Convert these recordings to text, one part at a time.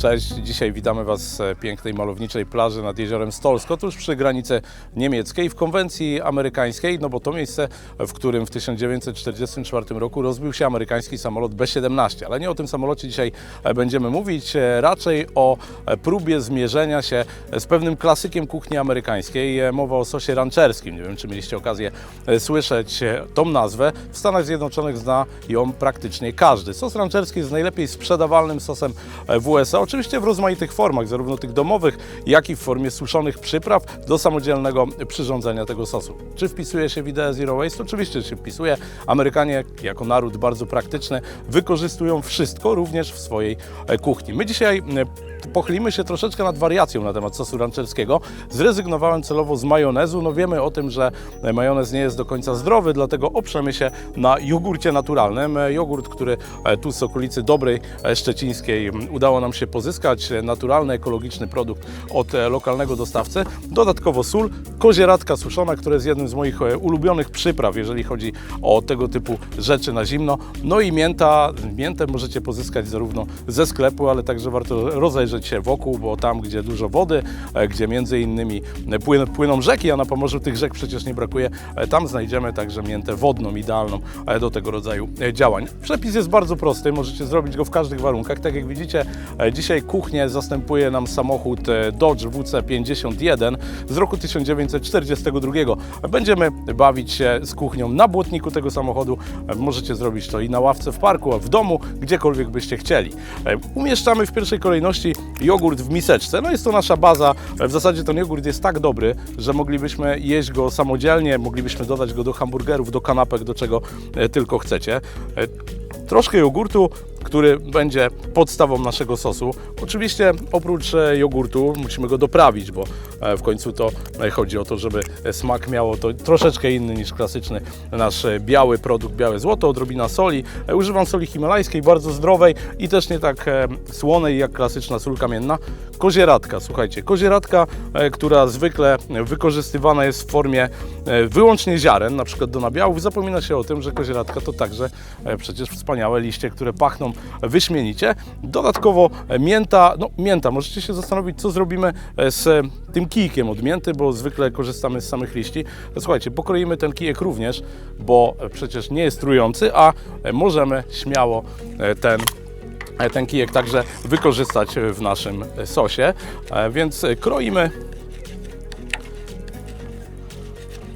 Cześć, dzisiaj witamy Was z pięknej, malowniczej plaży nad jeziorem Stolsko, tuż przy granicy niemieckiej, w konwencji amerykańskiej, no bo to miejsce, w którym w 1944 roku rozbił się amerykański samolot B-17. Ale nie o tym samolocie dzisiaj będziemy mówić, raczej o próbie zmierzenia się z pewnym klasykiem kuchni amerykańskiej. Mowa o sosie rancherskim. Nie wiem, czy mieliście okazję słyszeć tą nazwę. W Stanach Zjednoczonych zna ją praktycznie każdy. Sos rancherski jest najlepiej sprzedawalnym sosem w USA. Oczywiście w rozmaitych formach, zarówno tych domowych, jak i w formie suszonych przypraw do samodzielnego przyrządzenia tego sosu. Czy wpisuje się w ideę Zero Waste? Oczywiście się wpisuje. Amerykanie, jako naród bardzo praktyczny, wykorzystują wszystko również w swojej e, kuchni. My dzisiaj e, pochylimy się troszeczkę nad wariacją na temat sosu rancherskiego. Zrezygnowałem celowo z majonezu. No wiemy o tym, że majonez nie jest do końca zdrowy, dlatego oprzemy się na jogurcie naturalnym. E, Jogurt, który e, tu z okolicy Dobrej e, Szczecińskiej udało nam się pozyskać. E, Naturalny, ekologiczny produkt od e, lokalnego dostawcy. Dodatkowo sól, kozieradka suszona, która jest jednym z moich e, ulubionych przypraw, jeżeli chodzi o tego typu rzeczy na zimno. No i mięta. Miętę możecie pozyskać zarówno ze sklepu, ale także warto rozejrzeć się wokół, bo tam, gdzie dużo wody, e, gdzie między innymi płyn, płyną rzeki, a na Pomorzu tych rzek przecież nie brakuje, tam znajdziemy także miętę wodną, idealną do tego rodzaju działań. Przepis jest bardzo prosty, możecie zrobić go w każdych warunkach. Tak jak widzicie, e, dzisiaj kuchnię zastępuje nam samochód e, Dodge WC51 z roku 1942. Będziemy bawić się z kuchnią na błotniku tego samochodu. E, Możecie zrobić to i na ławce w parku, w domu, gdziekolwiek byście chcieli. E, Umieszczamy w pierwszej kolejności jogurt w miseczce. No jest to nasza baza. W zasadzie ten jogurt jest tak dobry, że moglibyśmy jeść go samodzielnie, moglibyśmy dodać go do hamburgerów, do kanapek, do czego tylko chcecie. Troszkę jogurtu, który będzie podstawą naszego sosu. Oczywiście oprócz e, jogurtu musimy go doprawić, bo e, w końcu to e, chodzi o to, żeby smak miało to troszeczkę inny niż klasyczny nasz biały produkt, białe złoto, odrobina soli. Używam soli himalajskiej, bardzo zdrowej i też nie tak słonej jak klasyczna sól kamienna. Kozieradka, słuchajcie, kozieradka, która zwykle wykorzystywana jest w formie wyłącznie ziaren, na przykład do nabiałów. Zapomina się o tym, że kozieradka to także przecież wspaniałe liście, które pachną wyśmienicie. Dodatkowo mięta, no mięta, możecie się zastanowić, co zrobimy e, z tym kijkiem od mięty, bo zwykle korzystamy z samych liści. Słuchajcie, pokroimy ten kijek również, bo przecież nie jest trujący, a możemy śmiało e, ten e, ten kijek także wykorzystać w naszym sosie. Więc kroimy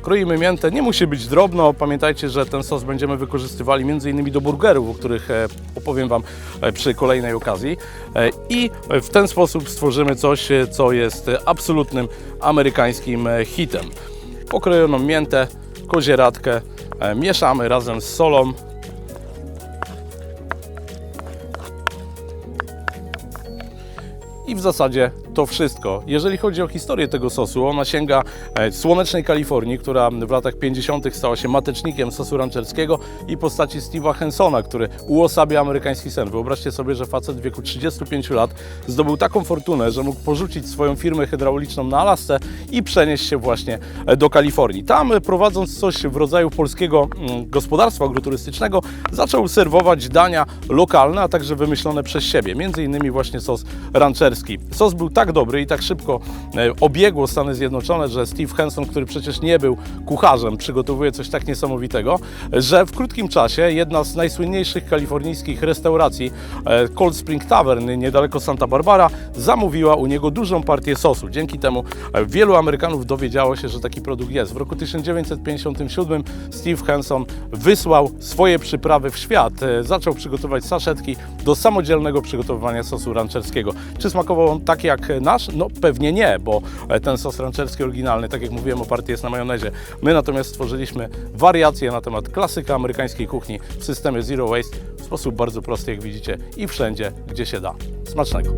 Kroimy miętę, nie musi być drobno. Pamiętajcie, że ten sos będziemy wykorzystywali m.in. do burgerów, o których e, opowiem Wam e, przy kolejnej okazji. E, I w ten sposób stworzymy coś, co jest absolutnym amerykańskim hitem. Pokrojoną miętę, kozieradkę mieszamy razem z solą, I w zasadzie to wszystko. Jeżeli chodzi o historię tego sosu, ona sięga e, słonecznej Kalifornii, która w latach 50. stała się matecznikiem sosu rancherskiego i postaci Steve'a Hensona, który uosabia amerykański sen. Wyobraźcie sobie, że facet w wieku 35 lat zdobył taką fortunę, że mógł porzucić swoją firmę hydrauliczną na Alasce i przenieść się właśnie e, do Kalifornii. Tam, e, prowadząc coś w rodzaju polskiego mm, gospodarstwa agroturystycznego, zaczął serwować dania lokalne, a także wymyślone przez siebie, między innymi właśnie sos rancherski. Sos był tak dobry i tak szybko e, obiegło Stany Zjednoczone, że Steve Henson, który przecież nie był kucharzem, przygotowuje coś tak niesamowitego, że w krótkim czasie jedna z najsłynniejszych kalifornijskich restauracji e, Cold Spring Tavern niedaleko Santa Barbara zamówiła u niego dużą partię sosu. Dzięki temu e, wielu Amerykanów dowiedziało się, że taki produkt jest. W roku 1957 Steve Henson wysłał swoje przyprawy w świat. Zaczął przygotować saszetki do samodzielnego przygotowywania sosu rancherskiego. Czy smakował on tak jak nasz? No pewnie nie, bo e, ten sos rancherski oryginalny, tak jak mówiłem, oparty jest na majonezie. My natomiast stworzyliśmy wariację na temat klasyka amerykańskiej kuchni w systemie Zero Waste w sposób bardzo prosty, jak widzicie, i wszędzie, gdzie się da. Smacznego!